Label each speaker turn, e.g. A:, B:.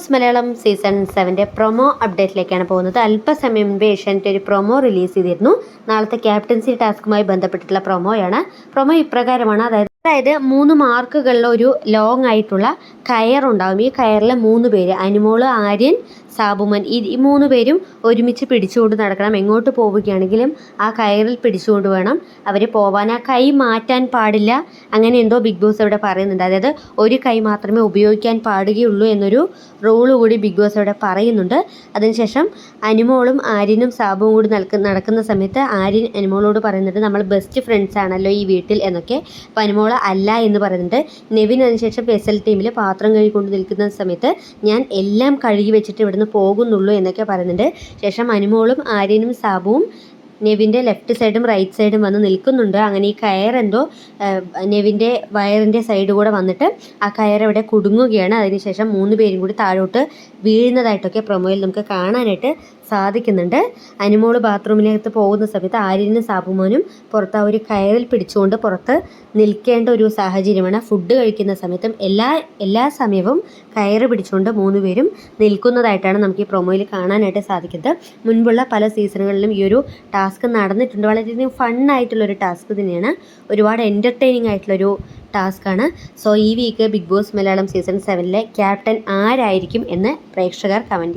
A: Boss Malayalam season സെവന്റെ promo അപ്ഡേറ്റിലേക്കാണ് പോകുന്നത്. അല്പസമയം മുൻപ് ഏഷ്യാനെറ്റ് ഒരു പ്രൊമോ റിലീസ് ചെയ്തിരുന്നു. നാളത്തെ ക്യാപ്റ്റൻസി ടാസ്കുമായി ബന്ധപ്പെട്ടിട്ടുള്ള പ്രൊമോയാണ്. പ്രൊമോ ഇപ്രകാരമാണ്. അതായത് അതായത് മൂന്ന് മാർക്കുകളിൽ ഒരു ലോങ് ആയിട്ടുള്ള കയർ ഉണ്ടാകും ഈ കയറിലെ മൂന്ന് പേര് അനുമോൾ ആര്യൻ സാബുമൻ ഈ മൂന്ന് പേരും ഒരുമിച്ച് പിടിച്ചുകൊണ്ട് നടക്കണം. എങ്ങോട്ട് പോവുകയാണെങ്കിലും ആ കയറിൽ പിടിച്ചുകൊണ്ട് വേണം അവർ പോവാൻ. ആ കൈ മാറ്റാൻ പാടില്ല. അങ്ങനെ എന്തോ ബിഗ് ബോസ് അവിടെ പറയുന്നുണ്ട്. അതായത് ഒരു കൈ മാത്രമേ ഉപയോഗിക്കാൻ പാടുകയുള്ളൂ എന്നൊരു റൂൾ കൂടി ബിഗ് ബോസ് അവിടെ പറയുന്നുണ്ട്. അതിനുശേഷം അനുമോളും ആര്യനും സാബുവും കൂടി നടക്കുന്ന സമയത്ത് ആര്യൻ അനുമോളോട് പറയുന്നുണ്ട് നമ്മൾ ബെസ്റ്റ് ഫ്രണ്ട്സ് ആണല്ലോ ഈ വീട്ടിൽ എന്നൊക്കെ. അപ്പോൾ അനുമോൾ അല്ല എന്ന് പറയുന്നുണ്ട്. നെവിൻ അതിനുശേഷം എസ് എൽ ടീമിൽ പാത്രം കഴുകിക്കൊണ്ട് നിൽക്കുന്ന സമയത്ത് ഞാൻ എല്ലാം കഴുകി വെച്ചിട്ട് ഇവിടുന്ന് പോകുന്നുള്ളൂ എന്നൊക്കെ പറയുന്നുണ്ട്. ശേഷം അനുമോളും ആര്യനും സാബുവും നെവിന്റെ ലെഫ്റ്റ് സൈഡും റൈറ്റ് സൈഡും വന്ന് നിൽക്കുന്നുണ്ട്. അങ്ങനെ ഈ കയർ എന്തോ നെവിന്റെ വയറിന്റെ സൈഡ് കൂടെ വന്നിട്ട് ആ കയർ അവിടെ കുടുങ്ങുകയാണ്. അതിനുശേഷം മൂന്ന് പേരും കൂടി താഴോട്ട് വീഴുന്നതായിട്ടൊക്കെ പ്രൊമോയിൽ നമുക്ക് കാണാനായിട്ട് സാധിക്കുന്നുണ്ട്. അനുമോൾ ബാത്റൂമിനകത്ത് പോകുന്ന സമയത്ത് ആര്യനും സാബുമോനും പുറത്ത് ആ ഒരു കയറിൽ പിടിച്ചുകൊണ്ട് പുറത്ത് നിൽക്കേണ്ട ഒരു സാഹചര്യമാണ്. ഫുഡ് കഴിക്കുന്ന സമയത്തും എല്ലാ എല്ലാ സമയവും കയറ് പിടിച്ചുകൊണ്ട് മൂന്ന് പേരും നിൽക്കുന്നതായിട്ടാണ് നമുക്ക് ഈ പ്രൊമോയിൽ കാണാനായിട്ട് സാധിക്കുന്നത്. മുൻപുള്ള പല സീസണുകളിലും ഈ ഒരു ടാസ്ക് നടന്നിട്ടുണ്ട്. വളരെയധികം ഫണ്ണായിട്ടുള്ളൊരു ടാസ്ക് തന്നെയാണ്. ഒരുപാട് എന്റർടൈനിങ് ആയിട്ടുള്ളൊരു ടാസ്ക്കാണ് സോ ഈ week Bigg Boss Malayalam season സെവനിലെ captain ആരായിരിക്കും എന്ന് പ്രേക്ഷകർ കമന്റ്